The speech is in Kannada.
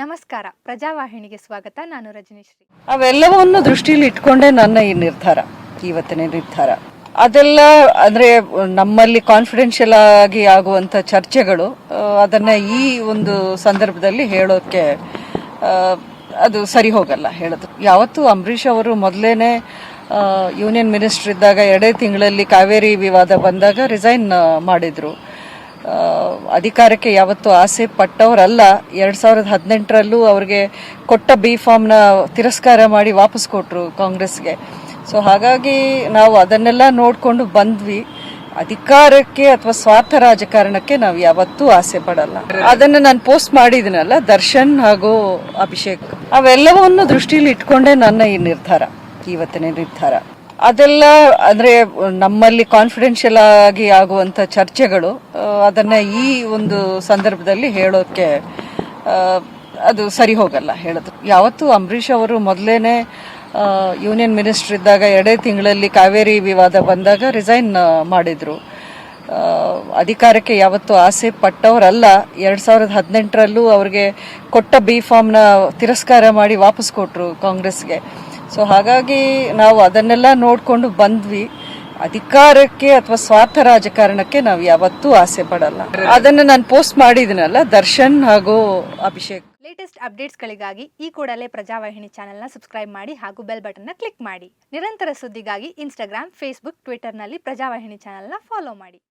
ನಮಸ್ಕಾರ. ಪ್ರಜಾವಾಹಿನಿಗೆ ಸ್ವಾಗತ. ನಾನು ರಜನೀಶ್ರೀ. ಅವೆಲ್ಲವನ್ನು ದೃಷ್ಟಿಯಲ್ಲಿ ಇಟ್ಕೊಂಡೇ ನನ್ನ ಈ ನಿರ್ಧಾರ, ಇವತ್ತಿನ ನಿರ್ಧಾರ. ಅದೆಲ್ಲ ಅಂದ್ರೆ ನಮ್ಮಲ್ಲಿ ಕಾನ್ಫಿಡೆನ್ಷಿಯಲ್ ಆಗಿ ಆಗುವಂತ ಚರ್ಚೆಗಳು ಅದನ್ನ ಈ ಒಂದು ಸಂದರ್ಭದಲ್ಲಿ ಹೇಳೋಕೆ ಅದು ಸರಿ ಹೋಗಲ್ಲ ಹೇಳೋದು. ಯಾವತ್ತು ಅಂಬರೀಷ್ ಅವರು ಮೊದಲೇನೆ ಯೂನಿಯನ್ ಮಿನಿಸ್ಟರ್ ಇದ್ದಾಗ ಎರಡೇ ತಿಂಗಳಲ್ಲಿ ಕಾವೇರಿ ವಿವಾದ ಬಂದಾಗ ರಿಸೈನ್ ಮಾಡಿದ್ರು. ಅಧಿಕಾರಕ್ಕೆ ಯಾವತ್ತೂ ಆಸೆ ಪಟ್ಟವರಲ್ಲ. ಎರಡು ಸಾವಿರದ ಹದಿನೆಂಟರಲ್ಲೂ ಅವ್ರಿಗೆ ಕೊಟ್ಟ ಬಿ ಫಾರ್ಮ್ನ ತಿರಸ್ಕಾರ ಮಾಡಿ ವಾಪಸ್ ಕೊಟ್ಟರು ಕಾಂಗ್ರೆಸ್ಗೆ. ಸೊ ಹಾಗಾಗಿ ನಾವು ಅದನ್ನೆಲ್ಲ ನೋಡಿಕೊಂಡು ಬಂದ್ವಿ. ಅಧಿಕಾರಕ್ಕೆ ಅಥವಾ ಸ್ವಾರ್ಥ ರಾಜಕಾರಣಕ್ಕೆ ನಾವು ಯಾವತ್ತೂ ಆಸೆ ಪಡಲ್ಲ. ಅದನ್ನ ನಾನು ಪೋಸ್ಟ್ ಮಾಡಿದ್ದೀನಲ್ಲ ದರ್ಶನ್ ಹಾಗೂ ಅಭಿಷೇಕ್. ಅವೆಲ್ಲವನ್ನು ದೃಷ್ಟಿಯಲ್ಲಿ ಇಟ್ಕೊಂಡೇ ನನ್ನ ಈ ನಿರ್ಧಾರ ಇವತ್ತಿನ ನಿರ್ಧಾರ. ಅದೆಲ್ಲ ಅಂದ್ರೆ ನಮ್ಮಲ್ಲಿ ಕಾನ್ಫಿಡೆನ್ಷಿಯಲ್ ಆಗಿ ಆಗುವಂತ ಚರ್ಚೆಗಳು ಅದನ್ನ ಈ ಒಂದು ಸಂದರ್ಭದಲ್ಲಿ ಹೇಳೋಕೆ ಅದು ಸರಿ ಹೋಗಲ್ಲ ಹೇಳೋದು. ಯಾವತ್ತು ಅಂಬರೀಷ್ ಅವರು ಮೊದಲೇನೆ ಯೂನಿಯನ್ ಮಿನಿಸ್ಟರ್ ಇದ್ದಾಗ ಎರಡೇ ತಿಂಗಳಲ್ಲಿ ಕಾವೇರಿ ವಿವಾದ ಬಂದಾಗ ರಿಸೈನ್ ಮಾಡಿದ್ರು. ಅಧಿಕಾರಕ್ಕೆ ಯಾವತ್ತು ಆಸೆ ಪಟ್ಟವರಲ್ಲ, ಎರಡ್ ಸಾವಿರದ ಹದಿನೆಂಟರಲ್ಲೂ ಅವ್ರಿಗೆ ಕೊಟ್ಟ ಬಿ ಫಾರ್ಮ್ನ ತಿರಸ್ಕಾರ ಮಾಡಿ ವಾಪಸ್ ಕೊಟ್ರು ಕಾಂಗ್ರೆಸ್ಗೆ. ಸೊ ಹಾಗಾಗಿ ನಾವು ಅದನ್ನೆಲ್ಲ ನೋಡಿಕೊಂಡು ಬಂದ್ವಿ. ಅಧಿಕಾರಕ್ಕೆ ಅಥವಾ ಸ್ವಾರ್ಥ ರಾಜಕಾರಣಕ್ಕೆ ನಾವು ಯಾವತ್ತೂ ಆಸೆ ಪಡಲ್ಲ. ಅದನ್ನು ನಾನು ಪೋಸ್ಟ್ ಮಾಡಿದ್ದೀನಲ್ಲ, ದರ್ಶನ್ ಹಾಗೂ ಅಭಿಷೇಕ್. ಲೇಟೆಸ್ಟ್ ಅಪ್ಡೇಟ್ಸ್ಗಳಿಗಾಗಿ ಈ ಕೂಡಲೇ ಪ್ರಜಾವಾಹಿನಿ ಚಾನೆಲ್ನ ಸಬ್ಸ್ಕ್ರೈಬ್ ಮಾಡಿ ಹಾಗೂ ಬೆಲ್ ಬಟನ್ನ ಕ್ಲಿಕ್ ಮಾಡಿ. ನಿರಂತರ ಸುದ್ದಿಗಾಗಿ ಇನ್ಸ್ಟಾಗ್ರಾಮ್ ಫೇಸ್ಬುಕ್ ಟ್ವಿಟರ್ನಲ್ಲಿ ಪ್ರಜಾವಾಹಿನಿ ಚಾನೆಲ್ನ ಫಾಲೋ ಮಾಡಿ.